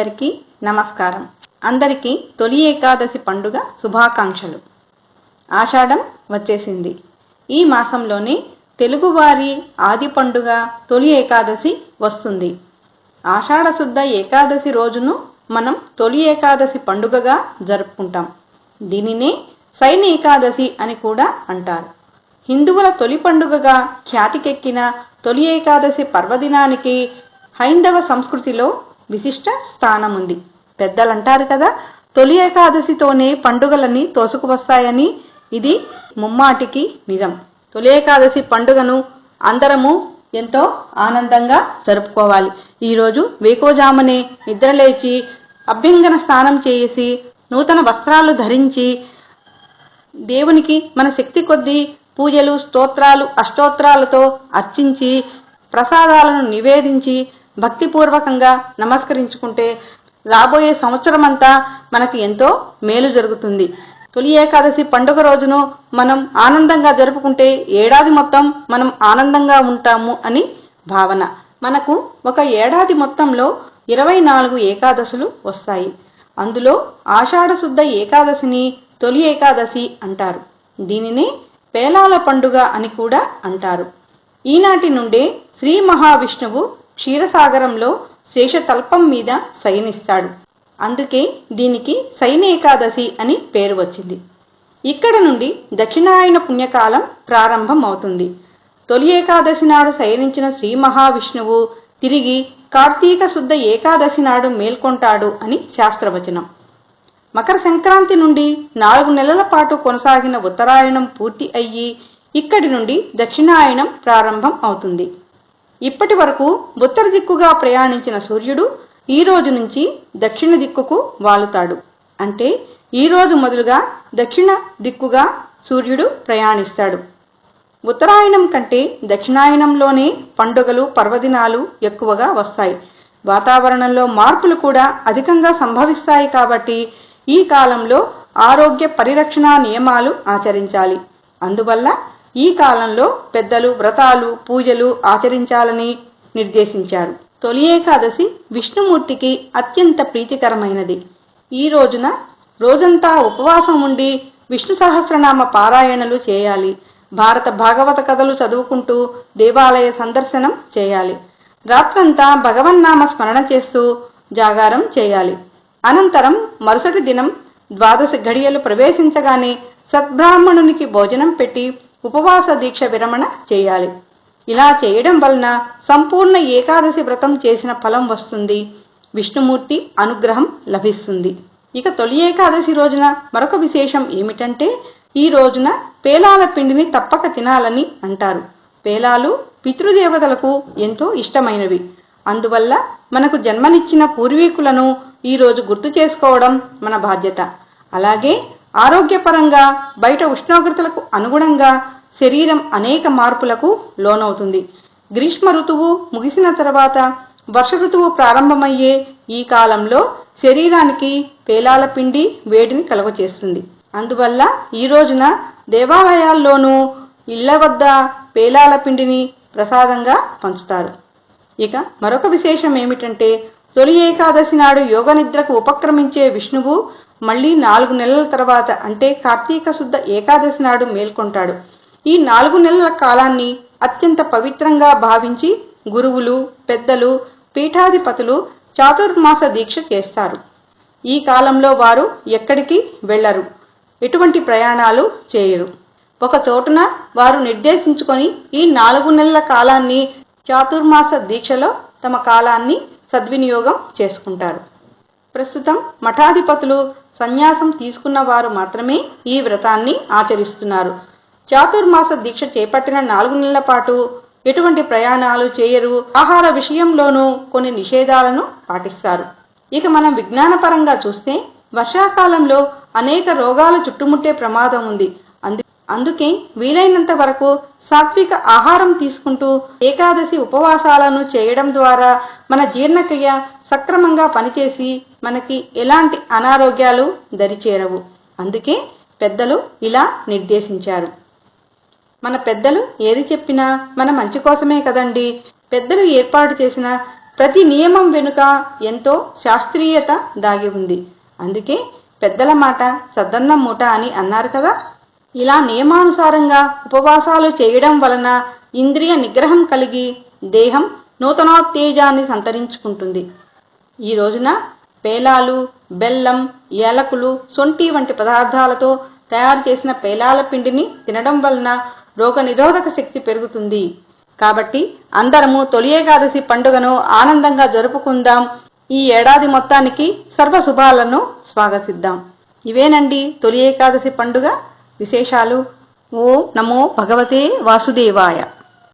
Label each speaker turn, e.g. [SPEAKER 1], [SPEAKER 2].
[SPEAKER 1] అందరికీ నమస్కారం. అందరికీ తొలి ఏకాదశి పండుగ శుభాకాంక్షలు. ఆషాఢం వచ్చేసింది. ఈ మాసంలోనే తెలుగువారి ఆది పండుగ తొలి ఏకాదశి వస్తుంది. ఆషాఢ శుద్ధ ఏకాదశి రోజును మనం తొలి ఏకాదశి పండుగగా జరుపుకుంటాం. దీనినే సైన్ ఏకాదశి అని కూడా అంటారు. హిందువుల తొలి పండుగగా ఖ్యాతికెక్కిన తొలి ఏకాదశి పర్వదినానికి హైందవ సంస్కృతిలో విశిష్ట స్థానం ఉంది పెద్దలంటారు కదా తొలి ఏకాదశితోనే పండుగలన్నీ తోసుకువస్తాయని ఇది ముమ్మాటికి నిజం. తొలి ఏకాదశి పండుగను అందరము ఎంతో ఆనందంగా జరుపుకోవాలి. ఈరోజు వేకోజామునే నిద్రలేచి అభ్యంగన స్నానం చేసి నూతన వస్త్రాలు ధరించి దేవునికి మన శక్తి కొద్దీ పూజలు స్తోత్రాలు అష్టోత్రాలతో అర్చించి ప్రసాదాలను నివేదించి భక్తిపూర్వకంగా నమస్కరించుకుంటే రాబోయే సంవత్సరమంతా మనకి ఎంతో మేలు జరుగుతుంది. తొలి ఏకాదశి పండుగ రోజును మనం ఆనందంగా జరుపుకుంటే ఏడాది మొత్తం మనం ఆనందంగా ఉంటాము అని భావన. మనకు ఒక ఏడాది మొత్తంలో ఇరవై నాలుగు ఏకాదశులు వస్తాయి. అందులో ఆషాఢశుద్ధ ఏకాదశిని తొలి ఏకాదశి అంటారు. దీనినే పేలాల పండుగ అని కూడా అంటారు. ఈనాటి నుండే శ్రీ మహావిష్ణువు క్షీరసాగరంలో శేషతల్పం మీద శయనిస్తాడు. అందుకే దీనికి శయన ఏకాదశి అని పేరు వచ్చింది. ఇక్కడ నుండి దక్షిణాయన పుణ్యకాలం ప్రారంభం అవుతుంది తొలి ఏకాదశి నాడు శయనించిన శ్రీ మహావిష్ణువు తిరిగి కార్తీక శుద్ధ ఏకాదశి నాడు మేల్కొంటాడు అని శాస్త్రవచనం. మకర సంక్రాంతి నుండి నాలుగు నెలల పాటు కొనసాగిన ఉత్తరాయణం పూర్తి అయ్యి ఇక్కడి నుండి దక్షిణాయనం ప్రారంభం అవుతుంది. ఇప్పటి వరకు ఉత్తర దిక్కుగా ప్రయాణించిన సూర్యుడు ఈ రోజు నుంచి దక్షిణ దిక్కుకు వాలుతాడు. అంటే ఈ రోజు మొదలుగా దక్షిణ దిక్కుగా సూర్యుడు ప్రయాణిస్తాడు. ఉత్తరాయణం కంటే దక్షిణాయనంలోనే పండుగలు పర్వదినాలు ఎక్కువగా వస్తాయి. వాతావరణంలో మార్పులు కూడా అధికంగా సంభవిస్తాయి కాబట్టి ఈ కాలంలో ఆరోగ్య పరిరక్షణ నియమాలు ఆచరించాలి. అందువల్ల ఈ కాలంలో పెద్దలు వ్రతాలు పూజలు ఆచరించాలని నిర్దేశించారు. తొలి ఏకాదశి విష్ణుమూర్తికి అత్యంత ప్రీతికరమైనది. ఈ రోజున రోజంతా ఉపవాసం ఉండి విష్ణు సహస్రనామ పారాయణలు చేయాలి. భారత భాగవత కథలు చదువుకుంటూ దేవాలయ సందర్శనం చేయాలి. రాత్రంతా భగవన్నామ స్మరణ చేస్తూ జాగారం చేయాలి. అనంతరం మరుసటి దినం ద్వాదశ ఘడియలు ప్రవేశించగానే సద్బ్రాహ్మణునికి భోజనం పెట్టి ఉపవాస దీక్ష విరమణ చేయాలి. ఇలా చేయడం వలన సంపూర్ణ ఏకాదశి వ్రతం చేసిన ఫలం వస్తుంది. విష్ణుమూర్తి అనుగ్రహం లభిస్తుంది. ఇక తొలి ఏకాదశి రోజున మరొక విశేషం ఏమిటంటే ఈ రోజున పేలాల పిండిని తప్పక తినాలని అంటారు. పేలాలు పితృదేవతలకు ఎంతో ఇష్టమైనవి. అందువల్ల మనకు జన్మనిచ్చిన పూర్వీకులను ఈరోజు గుర్తు చేసుకోవడం మన బాధ్యత. అలాగే ఆరోగ్యపరంగా బయట ఉష్ణోగ్రతలకు అనుగుణంగా శరీరం అనేక మార్పులకు లోనవుతుంది. గ్రీష్మ ఋతువు ముగిసిన తర్వాత వర్ష ఋతువు ప్రారంభమయ్యే ఈ కాలంలో శరీరానికి పేలాల పిండి వేడిని కలుగచేస్తుంది. అందువల్ల ఈ రోజున దేవాలయాల్లోనూ ఇళ్ళ వద్ద పేలాల పిండిని ప్రసాదంగా పంచుతారు. ఇక మరొక విశేషం ఏమిటంటే తొలి ఏకాదశి నాడు యోగ నిద్రకు ఉపక్రమించే విష్ణువు మళ్ళీ నాలుగు నెలల తర్వాత అంటే కార్తీక శుద్ధ ఏకాదశి నాడు మేల్కొంటాడు. ఈ నాలుగు నెలల కాలాన్ని అత్యంత పవిత్రంగా భావించి గురువులు పెద్దలు పీఠాధిపతులు చాతుర్మాస దీక్ష చేస్తారు. ఈ కాలంలో వారు ఎక్కడికి వెళ్ళరు ఎటువంటి ప్రయాణాలు చేయరు. ఒక చోటున వారు నిర్దేశించుకొని ఈ నాలుగు నెలల కాలాన్ని చాతుర్మాస దీక్షలో తమ కాలాన్ని సద్వినియోగం చేసుకుంటారు. ప్రస్తుతం మఠాధిపతులు సన్యాసం తీసుకున్న వారు మాత్రమే ఈ వ్రతాన్ని ఆచరిస్తున్నారు. చాతుర్మాస దీక్ష చేపట్టిన నాలుగు నెలల పాటు ఎటువంటి ప్రయాణాలు చేయరు. ఆహార విషయంలోనూ కొన్ని నిషేధాలను పాటిస్తారు. ఇక మనం విజ్ఞానపరంగా చూస్తే వర్షాకాలంలో అనేక రోగాలు చుట్టుముట్టే ప్రమాదం ఉంది. అందు అందుకే వీలైనంత వరకు సాత్విక ఆహారం తీసుకుంటూ ఏకాదశి ఉపవాసాలను చేయడం ద్వారా మన జీర్ణక్రియ సక్రమంగా పనిచేసి మనకి ఎలాంటి అనారోగ్యాలు దరిచేరవు. అందుకే పెద్దలు ఇలా నిర్దేశించారు. మన పెద్దలు ఏది చెప్పినా మన మంచి కోసమే కదండి. పెద్దలు ఏర్పాటు చేసిన ప్రతి నియమం వెనుక ఎంతో శాస్త్రీయత దాగి ఉంది. అందుకే పెద్దల మాట సద్దన్నం మూట అని అన్నారు కదా. ఇలా నియమానుసారంగా ఉపవాసాలు చేయడం వలన ఇంద్రియ నిగ్రహం కలిగి దేహం నూతనోత్తేజాన్ని సంతరించుకుంటుంది. ఈ రోజున పేలాలు బెల్లం ఏలకులు సొంటి వంటి పదార్థాలతో తయారు చేసిన పేలాల పిండిని తినడం వలన రోగనిరోధక శక్తి పెరుగుతుంది. కాబట్టి అందరము తొలి ఏకాదశి పండుగను ఆనందంగా జరుపుకుందాం. ఈ ఏడాది మొత్తానికి సర్వ శుభాలను స్వాగతిద్దాం. ఇవేనండి తొలి ఏకాదశి పండుగ విశేషాలు. ఓ నమో భగవతే వాసుదేవాయ.